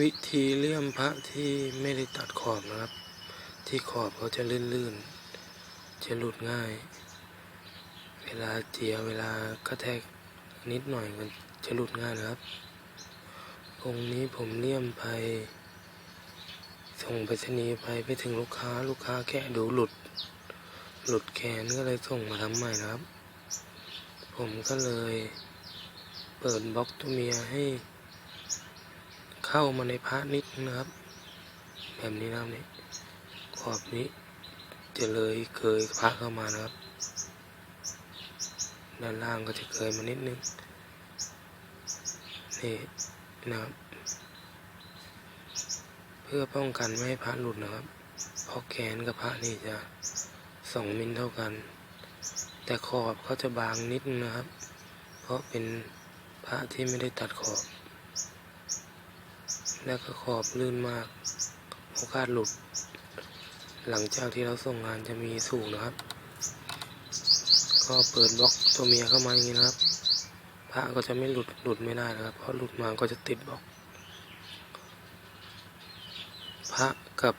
วิธีเลี่ยมพระที่ไม่ได้ตัดขอบนะครับ ที่ขอบเขาจะลื่นๆ จะหลุดง่าย เวลาเจียเวลากระแทกนิดหน่อยมันจะหลุดง่ายนะครับ องค์นี้ผมเลี่ยมไปส่งไปรษณีไปไปถึงลูกค้าลูกค้าแกะดูหลุด หลุดแขนก็เลยส่งมาทำใหม่นะครับ ผมก็เลยเปิดบล็อกตัวเมียให้ เข้ามาในพระนิดนะครับ แบบนี้นะครับนี่ขอบนี้ จะเลยเคยพระเข้ามานะครับ ด้านล่างก็จะเคยมานิดนึงนี่นะครับ เพื่อป้องกันไม่ให้พระหลุดนะครับเพราะแขนกับพระนี่จะสองมิลเท่ากัน แต่ขอบเขาจะบางนิดนะครับ เพราะเป็นพระที่ไม่ได้ตัดขอบ แล้วก็ขอบลื่นมากโอกาสหลุด หลังจากที่เราส่งงานจะมีสูงนะครับ ก็เปิดบล็อกตัวเมียเข้ามาอย่างนี้นะครับพระก็จะไม่หลุดหลุดไม่ได้นะครับ เพราะหลุดมาก็จะติดบล็อก พระกับ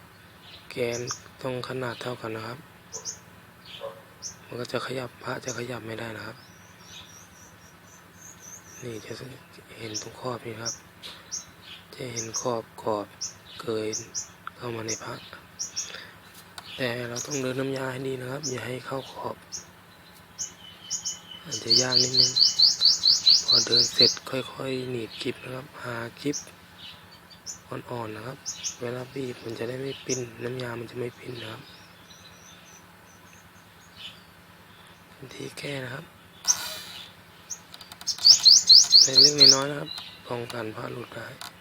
แกนต้องขนาดเท่ากันนะครับ มันก็จะขยับพระจะขยับไม่ได้นะครับ นี่จะเห็นตรงขอบนี่ครับ จะเห็นขอบขอบเกยเข้ามาในพระแต่เราต้องเดินน้ำยาให้ดีนะครับ อย่าให้เข้าขอบ อาจจะยากนิดนึง พอเดินเสร็จค่อยๆ หนีบกิบนะครับ หากิบอ่อนๆนะครับ เวลาบีบมันจะได้ไม่ปิ้นน้ำยามันจะไม่ปิ้นนะครับวิธีแก้นะครับเล็กๆน้อยๆนะครับป้องกันพระหลุดได้